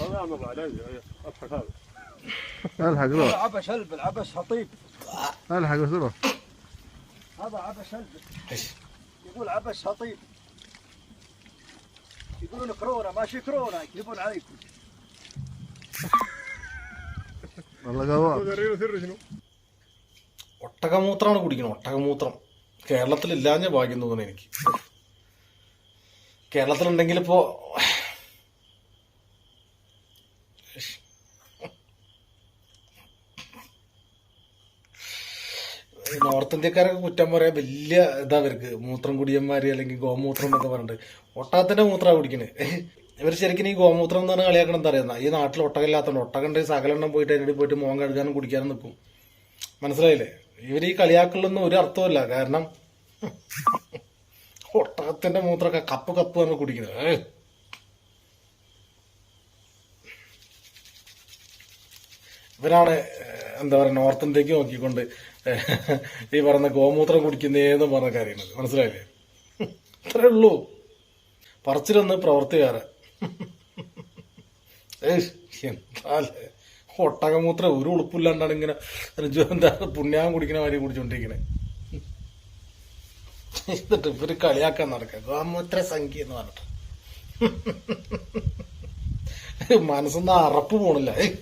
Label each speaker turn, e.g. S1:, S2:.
S1: هذا عمل علاج اضحك هذا
S2: الحق بسرعة
S3: عبش هلب العبش هطيب
S2: الحق بسرعة
S3: هذا عبش هلب يقول عبش هطيب يقولون كورونا ماشي كورونا يكذبون عليكم
S2: والله قوام
S1: ورينا سر شنو
S4: ഒട്ടകമൂത്രമാണ് കുടിക്കുന്നത് ഒട്ടകമൂത്രം കേരളത്തിൽ ഇല്ലാഞ്ഞ ഭാഗ്യം തോന്നുന്നു എനിക്ക് കേരളത്തിലുണ്ടെങ്കിൽ ഇപ്പോ ഈ നോർത്ത് ഇന്ത്യക്കാരൊക്കെ കുറ്റം പറയാൻ വലിയ ഇതാ അവർക്ക്. മൂത്രം കുടിയന്മാര് അല്ലെങ്കിൽ ഗോമൂത്രം എന്നൊക്കെ പറഞ്ഞിട്ട്. ഒട്ടകത്തിന്റെ മൂത്രമാണ് കുടിക്കണേ. ഇവർ ശരിക്കും ഈ ഗോമൂത്രം എന്ന് പറഞ്ഞാൽ കളിയാക്കണം എന്താ ഈ നാട്ടിൽ ഒട്ടകമില്ലാത്തതുകൊണ്ട് ഒട്ടകണ്ട് സകലെണ്ണം പോയിട്ട് അതിന്റെ പോയിട്ട് മോൻ കഴുകാനും കുടിക്കാനും നിൽക്കും മനസ്സിലായില്ലേ? ഇവർ ഈ കളിയാക്കലൊന്നും ഒരു അർത്ഥമില്ല കാരണം ഒട്ടകത്തിന്റെ മൂത്രമൊക്കെ കപ്പ് കപ്പ് എന്ന് കുടിക്കുന്നത് ഇവരാണ് എന്താ പറയുക നോർത്ത് ഇന്ത്യയ്ക്ക് നോക്കിക്കൊണ്ട് ഈ പറഞ്ഞ ഗോമൂത്രം കുടിക്കുന്നേന്ന് പറഞ്ഞ കാര്യങ്ങൾ. മനസ്സിലായില്ലേ? അത്രേ ഉള്ളൂ. പറച്ചിലൊന്ന് പ്രവർത്തിക്കാറ്. എന്താല്ലേ? ഒട്ടകമൂത്രം ഒരു ഉളുപ്പില്ലാണ്ടാണ് ഇങ്ങനെ എന്താ പുണ്യാകം കുടിക്കുന്ന മാതിരി കുടിച്ചോണ്ടിരിക്കണേ. എന്നിട്ട് ഇവർ കളിയാക്കാൻ നടക്കുക. ഗോമൂത്ര സംഖ്യ എന്ന് പറഞ്ഞിട്ട്. മനസ്സൊന്നും അറപ്പ് പോണില്ല. ഏയ്